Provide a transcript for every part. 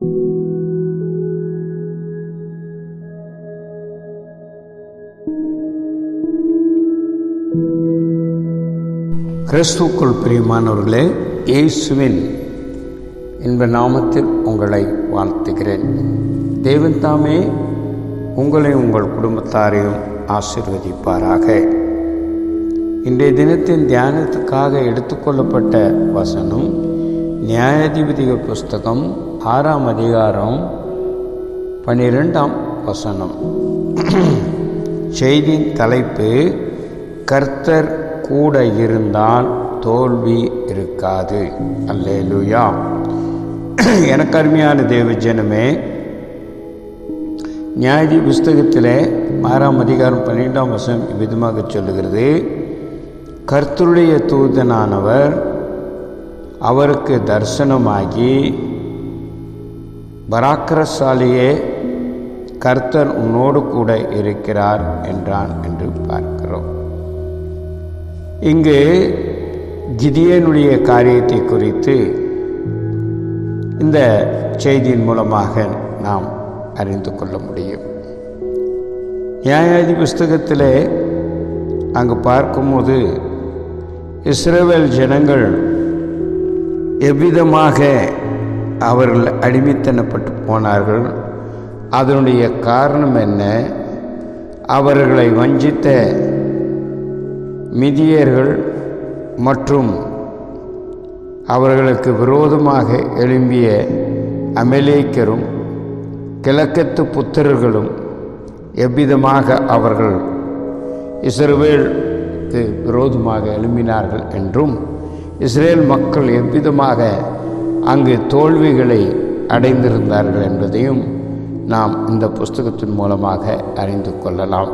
கிறிஸ்துக்குள் பிரியமானவர்களே இயேசுவின் இன்ப நாமத்தில் உங்களை வாழ்த்துகிறேன். தேவன் தாமே உங்களை உங்கள் குடும்பத்தாரையும் ஆசிர்வதிப்பாராக. இன்றைய தினத்தின் தியானத்துக்காக எடுத்துக்கொள்ளப்பட்ட வசனம் நியாயாதிபதிகள் புஸ்தகம் ஆறாம் அதிகாரம் பன்னிரெண்டாம் வசனம். செய்தியின் தலைப்பு கர்த்தர் கூட இருந்தால் தோல்வி இருக்காது. அல்லேலுயா. எனக்கு அருமையான தேவ ஜனமே நியாயதி புஸ்தகத்தில் ஆறாம் அதிகாரம் பன்னிரெண்டாம் வசனம் விதமாக சொல்லுகிறது. கர்த்தருடைய தூதனானவர் அவருக்கு தரிசனமாகி பராக்கிரசாலியே கர்த்தர் உன்னோடு கூட இருக்கிறார் என்றான் என்று பார்க்கிறோம். இங்கு கிதியனுடைய காரியத்தை குறித்து இந்த செய்தியின் மூலமாக நாம் அறிந்து கொள்ள முடியும். நியாயாதி புஸ்தகத்தில் அங்கு பார்க்கும்போது இஸ்ரேவேல் ஜனங்கள் எவ்விதமாக அவர்கள் அடிமைத்தனப்பட்டு போனார்கள். அதனுடைய காரணம் என்ன? அவர்களை வஞ்சித்த மிதியர்கள் மற்றும் அவர்களுக்கு விரோதமாக எழும்பிய அமலேக்கரும் கிழக்கத்து புத்திரர்களும் எவ்விதமாக அவர்கள் இஸ்ரேலுக்கு விரோதமாக எழும்பினார்கள் என்றும் இஸ்ரேல் மக்கள் எவ்விதமாக அங்கு தோல்விகளை அடைந்திருந்தார்கள் என்பதையும் நாம் இந்த புஸ்தகத்தின் மூலமாக அறிந்து கொள்ளலாம்.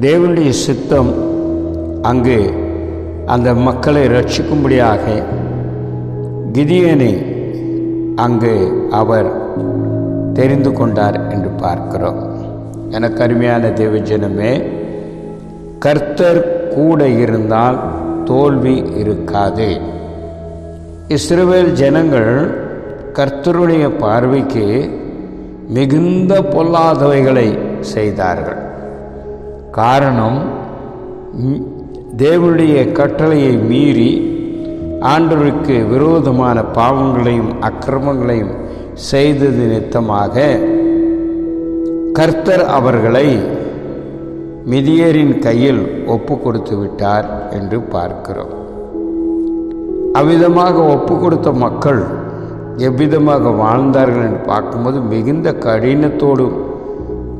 தேவனுடைய சித்தம் அங்கு அந்த மக்களை ரட்சிக்கும்படியாக கிதியனை அங்கு அவர் தெரிந்து கொண்டார் என்று பார்க்கிறோம். எனக்கு அருமையான தேவஜனமே கர்த்தர் கூட இருந்தால் தோல்வி இருக்காது. இஸ்ரவேல் ஜனங்கள் கர்த்தருடைய பார்வைக்கு மிகுந்த பொல்லாதவைகளை செய்தார்கள். காரணம் தேவனுடைய கட்டளையை மீறி ஆண்டவருக்கு விரோதமான பாவங்களையும் அக்கிரமங்களையும் செய்தது நித்தமாக கர்த்தர் அவர்களை மிதியரின் கையில் ஒப்பு கொடுத்து விட்டார் என்று பார்க்கிறோம். அவ்விதமாக ஒப்பு கொடுத்த மக்கள் எவ்விதமாக வாழ்ந்தார்கள் என்று பார்க்கும்போது மிகுந்த கடினத்தோடு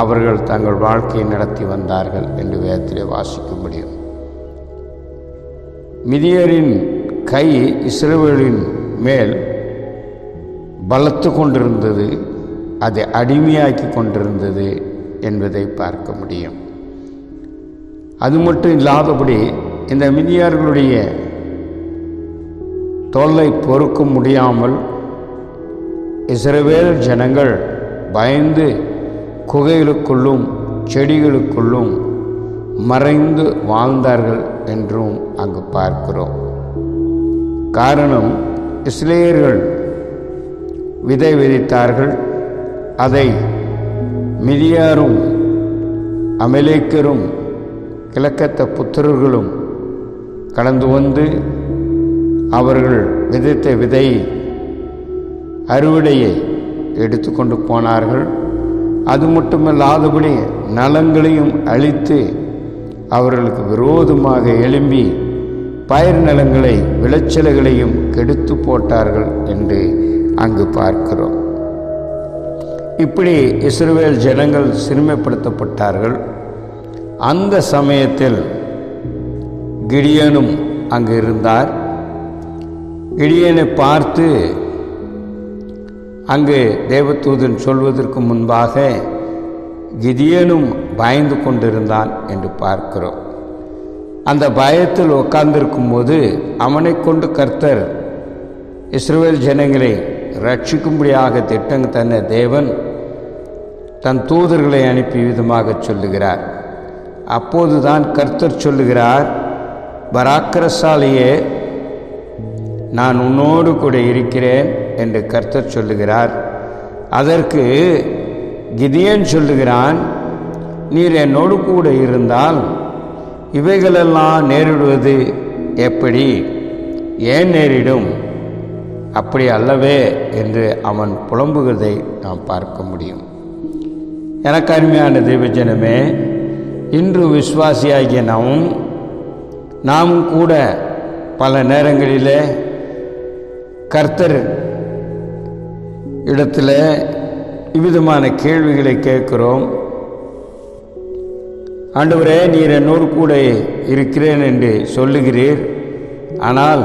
அவர்கள் தங்கள் வாழ்க்கையை நடத்தி வந்தார்கள் என்று வேதத்திலே வாசிக்க முடியும். மிதியரின் கை இஸ்ரேவேலின் மேல் பலத்து கொண்டிருந்தது அதை அடிமையாக்கி கொண்டிருந்தது என்பதை பார்க்க முடியும். அது மட்டும் இல்லாதபடி இந்த மிதியார்களுடைய தொல்லை பொறுக்க முடியாமல் இஸ்ரவேல் ஜனங்கள் பயந்து குகைகளுக்குள்ளும் செடிகளுக்குள்ளும் மறைந்து வாழ்ந்தார்கள் என்றும் அங்கு பார்க்கிறோம். காரணம் இஸ்லேயர்கள் விதை விதித்தார்கள். அதை மிதியாரும் அமலேக்கரும் கிழக்கத்த புத்திரர்களும் கடந்து வந்து அவர்கள் விதைத்த விதை அறுவடையை எடுத்துக்கொண்டு போனார்கள். அது மட்டுமல்லாதபடி நலங்களையும் அழித்து அவர்களுக்கு விரோதமாக எழும்பி பயிர் நிலங்களை விளைச்சல்களையும் கெடுத்து போட்டார்கள் என்று அங்கு பார்க்கிறோம். இப்படி இஸ்ரேல் ஜனங்கள் சிறுமைப்படுத்தப்பட்டார்கள். அந்த சமயத்தில் கிடியனும் அங்கு இருந்தார். இடியனை பார்த்து அங்கு தேவதூதன் சொல்வதற்கு முன்பாக கிதியனும் பயந்து கொண்டிருந்தான் என்று பார்க்கிறோம். அந்த பயத்தில் உட்கார்ந்திருக்கும் போது அவனை கொண்டு கர்த்தர் இஸ்ரேல் ஜனங்களை ரட்சிக்கும்படியாக திட்டங்க தன்ன தேவன் தன் தூதர்களை அனுப்பி விதமாக சொல்லுகிறார். அப்போதுதான் கர்த்தர் சொல்லுகிறார் பராக்கிரசாலியே நான் உன்னோடு கூட இருக்கிறேன் என்று கர்த்தர் சொல்லுகிறார். அதற்கு கிதியன் சொல்லுகிறான் நீர் என்னோடு கூட இருந்தால் இவைகளெல்லாம் நேரிடுவது எப்படி? ஏன் நேரிடும்? அப்படி அல்லவே என்று அவன் புலம்புகிறதை நாம் பார்க்க முடியும். எனக்கு அருமையான தெய்வஜனமே இன்று விஸ்வாசியாகிய நாமும் நாமும் கூட பல நேரங்களிலே கர்த்தர் இடத்துல இவ்விதமான கேள்விகளை கேட்கிறோம். ஆண்டவரே நீர் என்னோடு கூட இருக்கிறேன் என்று சொல்லுகிறீர். ஆனால்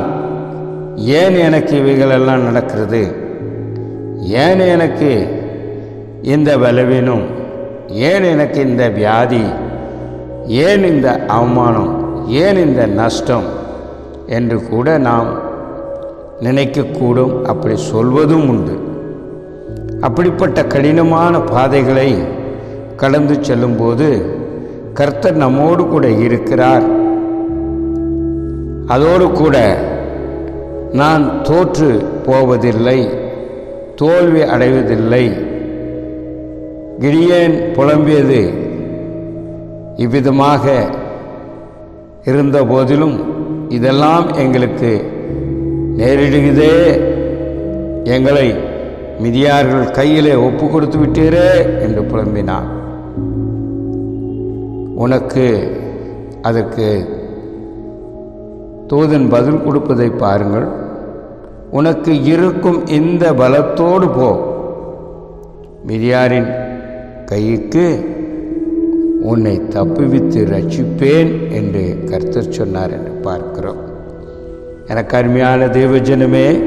ஏன் எனக்கு இவைகளெல்லாம் நடக்கிறது? ஏன் எனக்கு இந்த பலவீனம்? ஏன் எனக்கு இந்த வியாதி? ஏன் இந்த அவமானம்? ஏன் இந்த நஷ்டம்? என்று கூட நாம் நினைக்கக்கூடும். அப்படி சொல்வதும் உண்டு. அப்படிப்பட்ட கடினமான பாதைகளை கடந்து செல்லும்போது கர்த்தர் நம்மோடு கூட இருக்கிறார். அதோடு கூட நான் தோற்று போவதில்லை தோல்வி அடைவதில்லை. கிடியேன் புலம்பியது இவ்விதமாக இருந்த போதிலும் இதெல்லாம் எங்களுக்கு நேரிடுகிறதே. எங்களை மிதியார்கள் கையிலே ஒப்பு கொடுத்து விட்டீரே என்று புலம்பினான். உனக்கு அதற்கு தூதன் பதில் கொடுப்பதை பாருங்கள். உனக்கு இருக்கும் இந்த பலத்தோடு போ. மிதியாரின் கைக்கு உன்னை தப்புவித்து ரட்சிப்பேன் என்று கர்த்தர் சொன்னார் என்று பார்க்கிறோம். எனக்கு அருமையான தேவஜனமே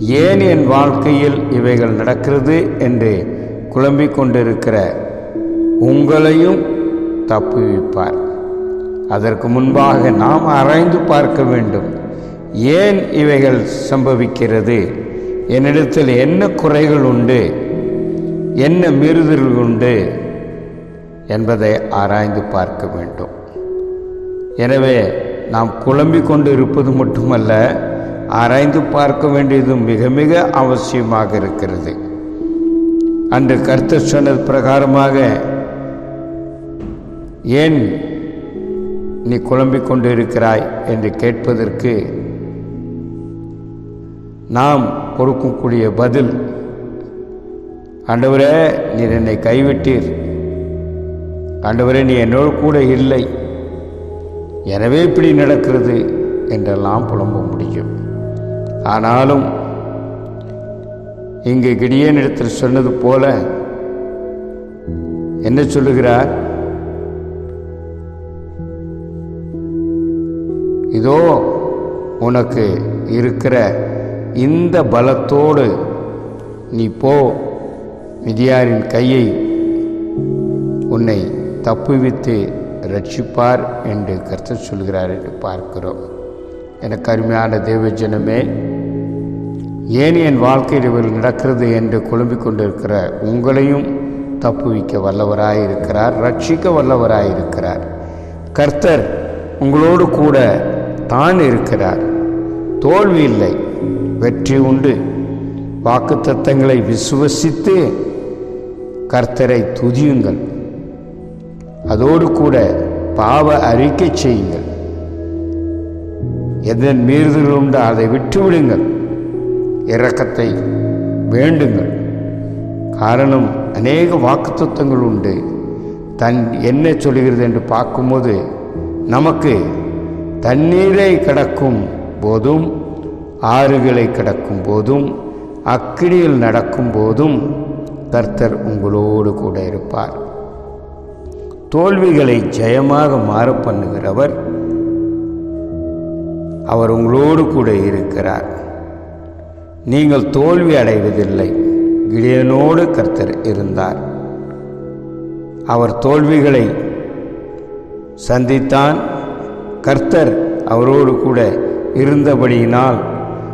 ஏன் என் வாழ்க்கையில் இவைகள் நடக்கிறது என்று குழம்பிக் கொண்டிருக்கிற உங்களையும் தப்புவிப்பார். அதற்கு முன்பாக நாம் ஆராய்ந்து பார்க்க வேண்டும் ஏன் இவைகள் சம்பவிக்கிறது? என்னிடத்தில் என்ன குறைகள் உண்டு? என்ன மீறுதல்கள் உண்டு? என்பதை ஆராய்ந்து பார்க்க வேண்டும். எனவே நாம் குழம்பிக் கொண்டு இருப்பது மட்டுமல்ல ஆராய்ந்து பார்க்க வேண்டியது மிக மிக அவசியமாக இருக்கிறது. அன்று கர்த்தர் சொன்னது பிரகாரமாக ஏன் நீ குழம்பிக் கொண்டு இருக்கிறாய் என்று கேட்பதற்கு நாம் கொடுக்கக்கூடிய பதில் ஆண்டவரே நீர் என்னை கைவிட்டீர். ஆண்டவரே நீ என்னோடு கூட இல்லை. எனவே இப்படி நடக்கிறது என்றெல்லாம் புலம்ப முடியும். ஆனாலும் இங்கு கிடியனிடத்தில் சொன்னது போல என்ன சொல்லுகிறார்? இதோ உனக்கு இருக்கிற இந்த பலத்தோடு நீ போ. மிதியாரின் கையை உன்னை தப்புவித்து ரட்சிப்பார் என்று கர்த்தர் சொல்கிறார் என்று பார்க்கிறோம். எனக்கு அருமையான தேவஜனமே ஏன் என் வாழ்க்கையில் இவர்கள் நடக்கிறது என்று குழம்பிக் கொண்டிருக்கிற உங்களையும் தப்புவிக்க வல்லவராயிருக்கிறார் ரட்சிக்க வல்லவராயிருக்கிறார். கர்த்தர் உங்களோடு கூட தான் இருக்கிறார். தோல்வி இல்லை வெற்றி உண்டு. வாக்குத்தத்தங்களை விசுவசித்து கர்த்தரை துதியுங்கள். அதோடு கூட பாவ அறிக்கை செய்யுங்கள். எதன் மீறுதல் உண்டு அதை விட்டுவிடுங்கள். இரக்கத்தை வேண்டுங்கள். காரணம் அநேக வாக்குத்தத்தங்கள் உண்டு. தன் என்ன சொல்கிறது என்று பார்க்கும்போது நமக்கு தண்ணீரை கடக்கும் போதும் ஆறுகளை கடக்கும் போதும் அக்கினியில் நடக்கும் போதும் கர்த்தர் உங்களோடு கூட இருப்பார். தோல்விகளை ஜெயமாக மாற பண்ணுகிறவர் அவர் உங்களோடு கூட இருக்கிறார். நீங்கள் தோல்வி அடைவதில்லை. கிடையனோடு கர்த்தர் இருந்தார். அவர் தோல்விகளை சந்தித்தான். கர்த்தர் அவரோடு கூட இருந்தபடியினால்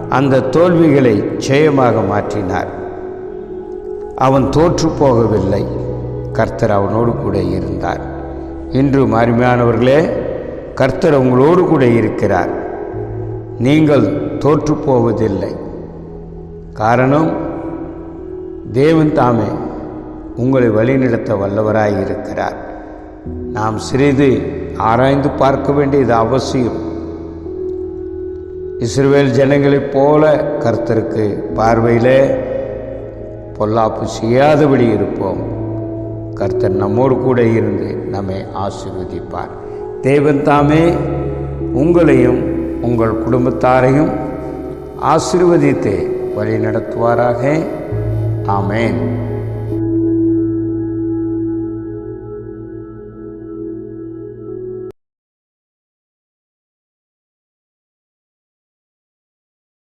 அந்த தோல்விகளை ஜெயமாக மாற்றினார். அவன் தோற்று போகவில்லை. கர்த்தர் அவனோடு கூட இருந்தார். இன்று அருமையானவர்களே கர்த்தர் உங்களோடு கூட இருக்கிறார். நீங்கள் தோற்றுப்போவதில்லை காரணம் தேவன் தாமே உங்களை வழிநடத்த வல்லவராய் இருக்கிறார். நாம் சிறிது ஆராய்ந்து பார்க்க வேண்டியது அவசியம். இஸ்ரேல் ஜனங்களைப் போல கர்த்தருக்கு பார்வையில் பொல்லாப்பு செய்யாதபடி இருப்போம். கர்த்தர் நம்மோடு கூட இருந்து நம்மை ஆசீர்வதிப்பார். தேவன் தாமே உங்களையும் உங்கள் குடும்பத்தாரையும் ஆசிர்வதித்து வழி நடத்துவாராக ஆமேன்.